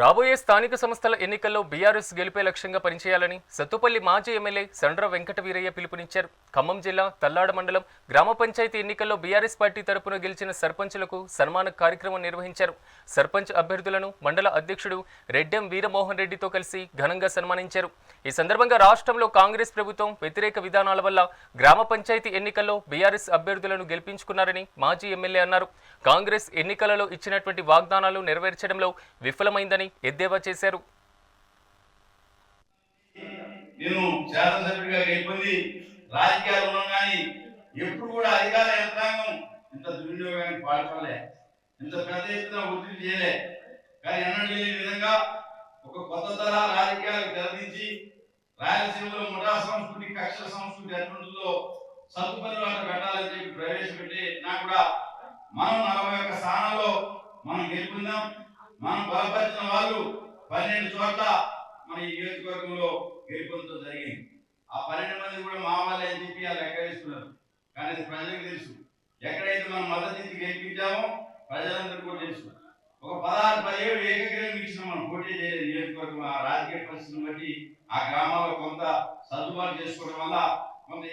రాబోయే స్థానిక సంస్థల ఎన్నికల్లో బీఆర్ఎస్ గెలిపే లక్ష్యంగా పనిచేయాలని సత్తుపల్లి మాజీ ఎమ్మెల్యే సండ్ర వెంకట వీరయ్య పిలుపునిచ్చారు. ఖమ్మం జిల్లా తల్లాడ మండలం గ్రామ పంచాయతీ ఎన్నికల్లో బీఆర్ఎస్ పార్టీ తరపున గెలిచిన సర్పంచులకు సన్మాన కార్యక్రమం నిర్వహించారు. సర్పంచ్ అభ్యర్థులను మండల అధ్యక్షుడు రెడ్డెం వీరమోహన్ రెడ్డితో కలిసి ఘనంగా సన్మానించారు. ఈ సందర్భంగా రాష్ట్రంలో కాంగ్రెస్ ప్రభుత్వం వ్యతిరేక విధానాల వల్ల గ్రామ పంచాయతీ ఎన్నికల్లో బీఆర్ఎస్ అభ్యర్థులను గెలిపించుకున్నారని మాజీ ఎమ్మెల్యే అన్నారు. కాంగ్రెస్ ఎన్నికలలో ఇచ్చినటువంటి వాగ్దానాలు నెరవేర్చడంలో విఫలమైందని ఎద్దేవా చేశారు. నేను శాసనసభ్యుడిగా గెలిపింది రాజకీయాలు ఉన్నాం కానీ ఎప్పుడు కూడా అధికార యంత్రాంగం ఇంత దుర్వినియోగానికి పాల్పడలే. ఇంత పెద్ద ఎత్తున ఒత్తిడి చేయలే. కానీ ఎన్నడూ లేని విధంగా ఒక కొత్త తరహా రాజకీయాలు తెరదించి రాయలసీమలో ముఠా సంస్కృతి కక్ష సంస్కృతి ఎట్లుంటుందో సత్తుపల్లి వాటి పెట్టాలని చెప్పి ప్రవేశపెట్టి నాకు కూడా మనం నలభై ఒక్క స్థానాల్లో మనం గెలుపుందాం. మనం బలపరిచిన వాళ్ళు పన్నెండు చోట్ల మన ఈ నియోజకవర్గంలో గెలుపొందడం జరిగింది. ఆ పన్నెండు మంది కూడా మా వాళ్ళే అని చెప్పి వాళ్ళు లెక్క కానీ ప్రజలకు తెలుసు. ఎక్కడైతే మనం మద్దతు ఇచ్చి గెలిపించామో ప్రజలందరూ కూడా తెలుసు. ఒక పదహారు పదిహేడు ఏకగ్రహం ఇచ్చిన మనం పోటీ చేయలేదు నియోజకవర్గం ఆ రాజకీయ పరిస్థితిని బట్టి ఆ గ్రామాల్లో కొంత సర్దుబాటు చేసుకోవడం వల్ల కొంత